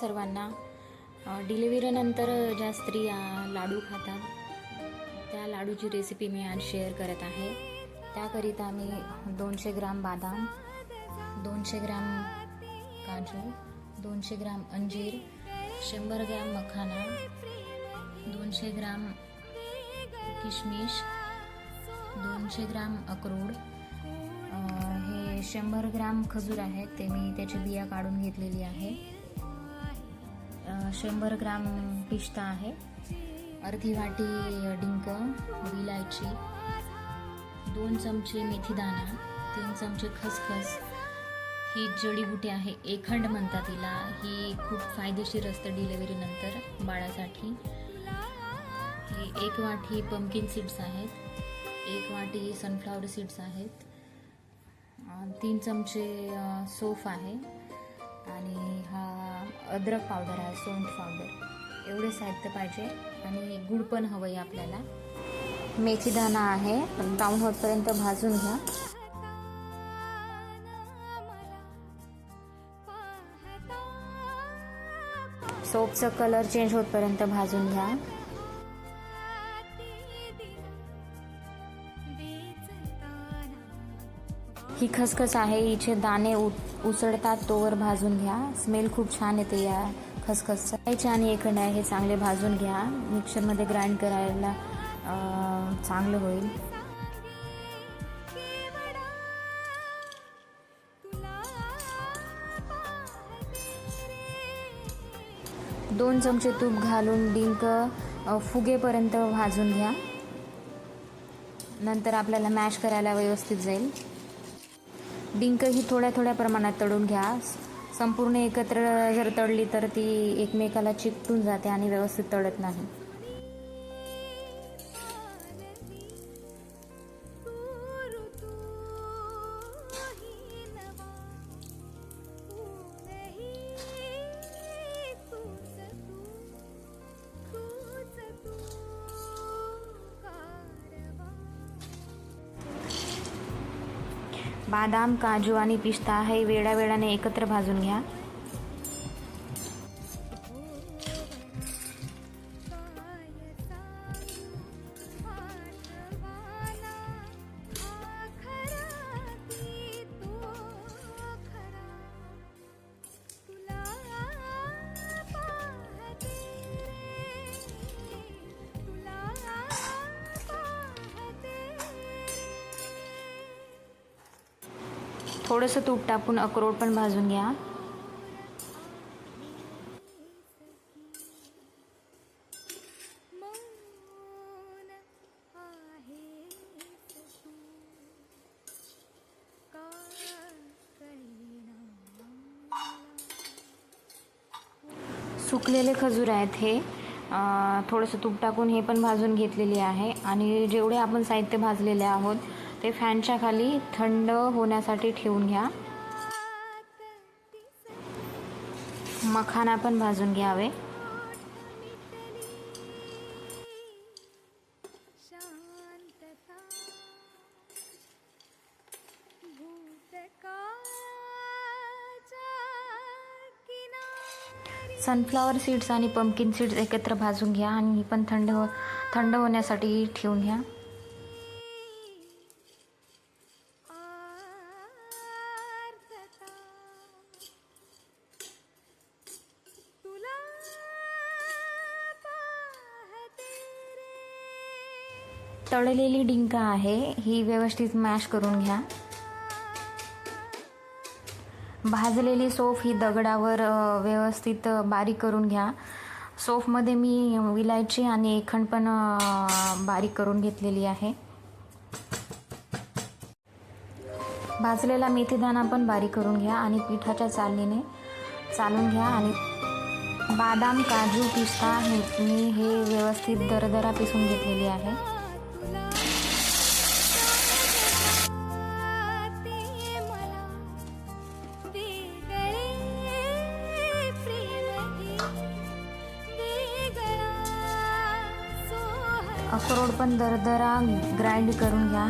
सर्वांना. डिलिव्हरीनंतर ज्या स्त्रिया लाडू खातात त्या लाडूची रेसिपी मी आज शेअर करत आहे. त्याकरिता मी दोनशे ग्राम बादाम दोनशे ग्राम काजू दोनशे ग्राम अंजीर शंभर ग्राम मखाना दोनशे ग्राम किशमिश दोनशे ग्राम अक्रोड हे शंभर ग्राम खजूर आहेत ते मी त्याची बिया काढून घेतलेली आहे. शंभर ग्राम पिस्ता आहे. अर्धी वाटी डिंक विलायची दोन चमचे मेथीदाणा तीन चमचे खसखस. ही जडीबुटी आहे एखंड म्हणतात तिला. ही खूप फायदेशीर असतं डिलेवरीनंतर बाळासाठी. ही एक वाटी पंकिन सीड्स आहेत एक वाटी सनफ्लावर सीड्स आहेत तीन चमचे सोफ आहे आणि हा अद्रक पावडर आहे सोंठ पावडर. एवढे साहित्य पाहिजे आणि गुळ पण हवं आहे आपल्याला मेथीदाणा आहे ब्राऊन होतपर्यंत भाजून घ्या. सोपचा कलर चेंज होतपर्यंत भाजून घ्या. ही खसखस आहे हिचे दाणे उ उसळतात तोवर भाजून घ्या. स्मेल खूप छान येते या खसखसचा. यायचे आणि एक आहे हे चांगले भाजून घ्या. मिक्सरमध्ये ग्राइंड करायला चांगलं होईल. दोन चमचे तूप घालून डिंक फुगेपर्यंत भाजून घ्या. नंतर आपल्याला मॅश करायला व्यवस्थित जाईल. डिंक ही थोड्या थोड्या प्रमाणात तळून घ्या. संपूर्ण एकत्र जर तळली तर ती एकमेकाला चिकटून जाते आणि व्यवस्थित तळत नाही. बदाम काजू आणि पिस्ता हे वेळावेळाने एकत्र भाजून घ्या. थोडंसं तूप टाकून अक्रोड पण भाजून घ्या. सुकलेले खजूर आहेत हे. थोडंसं तूप टाकून हे पण भाजून घेतलेले आहे. आणि जेवढे आपण साहित्य भाजलेले आहोत ते फॅनच्या खाली थंड होण्यासाठी ठेवून घ्या. मखाना पण भाजून घ्यावे. सनफ्लावर सनफ्लॉवर सीड्स आणि पंकिन सीड्स एकत्र भाजून घ्या आणि ही पण थंड हो थंड होण्यासाठी ठेवून घ्या. तळलेली डिंक आहे ही व्यवस्थित मॅश करून घ्या. भाजलेली सोफ ही दगडावर व्यवस्थित बारीक करून घ्या. सोफमध्ये मी विलायची आणि एखंड पण बारीक करून घेतलेली आहे. भाजलेला मेथीदाणा पण बारीक करून घ्या आणि पिठाच्या चालणीने चालून घ्या आणि बादाम काजू पिस्ता हे मी हे व्यवस्थित दरदरा पिसून घेतलेली आहे. अक्रोड पण दरदरा ग्राइंड करून घ्या.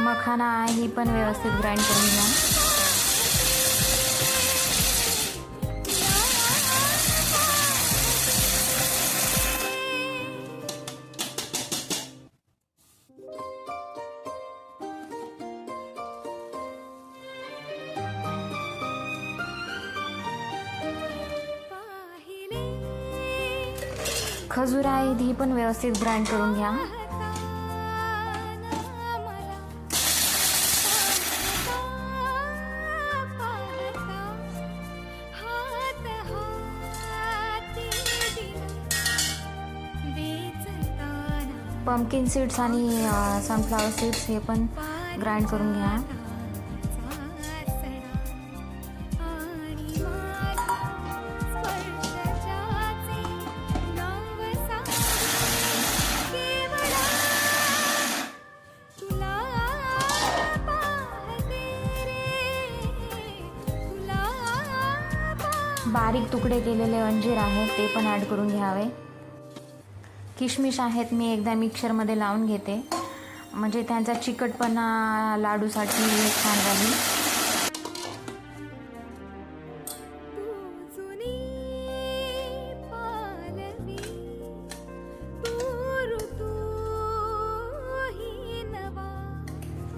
मखाना आहे पण व्यवस्थित ग्राइंड करून घ्या. खजूर आहे ही पण व्यवस्थित ग्राइंड करून घ्या. पम्पकिन पंपकिन सीड्स आणि सनफ्लावर सीड्स हे पण ग्राइंड करून घ्या. बारीक तुकडे केलेले अंजीर आहेत ते पण ॲड करून घ्यावे. किशमिश आहेत मी एकदा मिक्सरमध्ये लावून घेते. म्हणजे त्यांचा चिकटपणा लाडूसाठी छान राहील.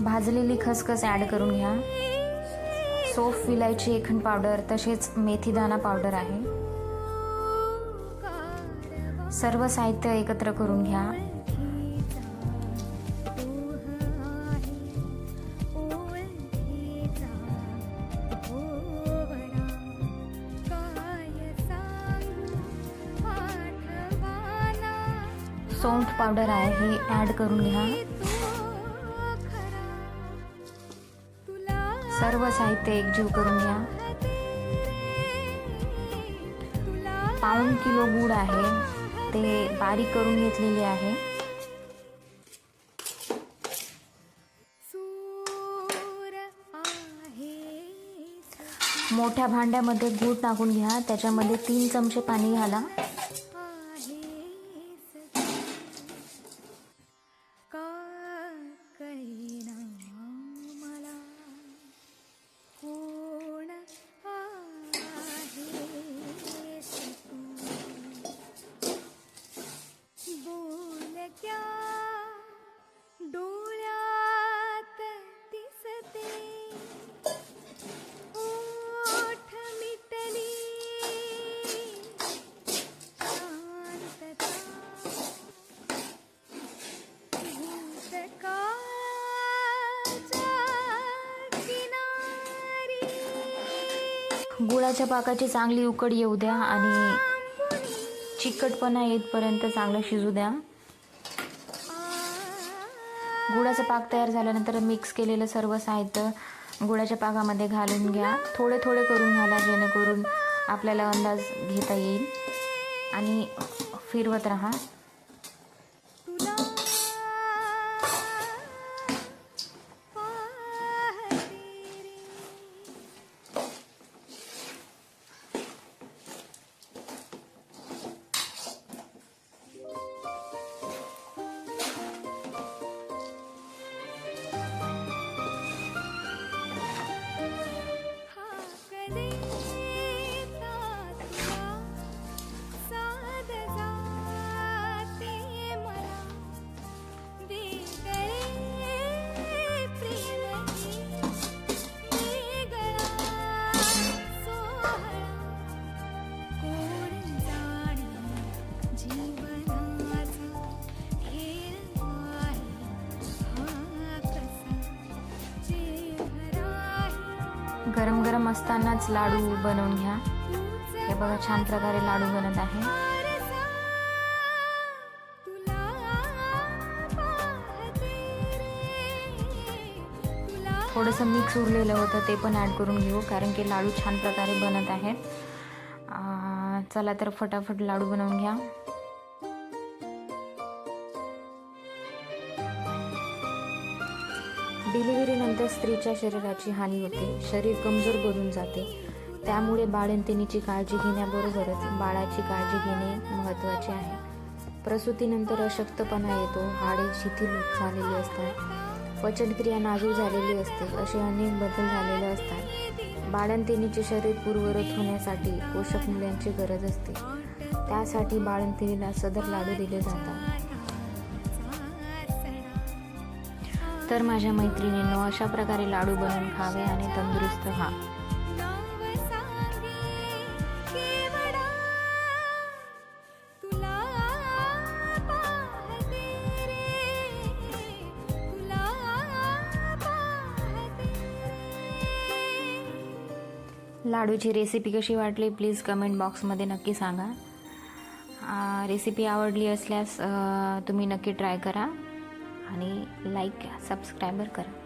भाजलेली खसखस ॲड करून घ्या. सोफ विलायची एखंड पावडर तसेच मेथीदाणा पावडर आहे. सर्व साहित्य एकत्र करून घ्या. सौंठ पावडर आहे हे ॲड करून घ्या. सर्व साहित्य एकजीव करून घ्या. पाऊन किलो गूळ आहे. ते बारीक करून घेतलेले आहे. मोठ्या भांड्यामध्ये गूळ टाकून घ्या. त्याच्यामध्ये तीन चमचे पाणी घाला. गुळाच्या पाकाची चांगली उकड येऊ द्या आणि चिकटपणा येतपर्यंत चांगलं शिजू द्या. गुळाचा पाक तयार झाल्यानंतर मिक्स केलेलं सर्व साहित्य गुळाच्या पाकामध्ये घालून घ्या. थोडे थोडे करून घाला जेणेकरून आपल्याला अंदाज घेता येईल. आणि फिरवत राहा. गरम असतानाच लाडू बनवून घ्या. हे बघा छान प्रकारे लाडू बनत आहे. थोडंसं मिक्स उरलेलं होतं ते पण ॲड करून घेऊ कारण की लाडू छान प्रकारे बनत आहेत. चला तर फटाफट लाडू बनवून घ्या. स्त्रीच्या शरीराची हानी होते. शरीर कमजोर बनून जाते. त्यामुळे बाळंतिणीची काळजी घेण्याबरोबरच बाळाची काळजी घेणे महत्त्वाचे आहे. प्रसूतीनंतर अशक्तपणा येतो. हाडे शिथिल झालेली असतात. पचनक्रिया नाजूक झालेली असते. असे अनेक बदल झालेले असतात. बाळंतिणीचे शरीर पूर्वरत होण्यासाठी पोषक मूल्यांची गरज असते. त्यासाठी बाळंतिणीला सदर लाडू दिले जातात. तर माझ्या मैत्रिणींनो अशा प्रकारे लाडू बनवून खावे आणि तंदुरुस्त व्हा. लाडूची रेसिपी कशी वाटली प्लीज कमेंट बॉक्समध्ये नक्की सांगा. रेसिपी आवडली असल्यास तुम्ही नक्की ट्राय करा. आणि लाईक सबस्क्रायबर करा.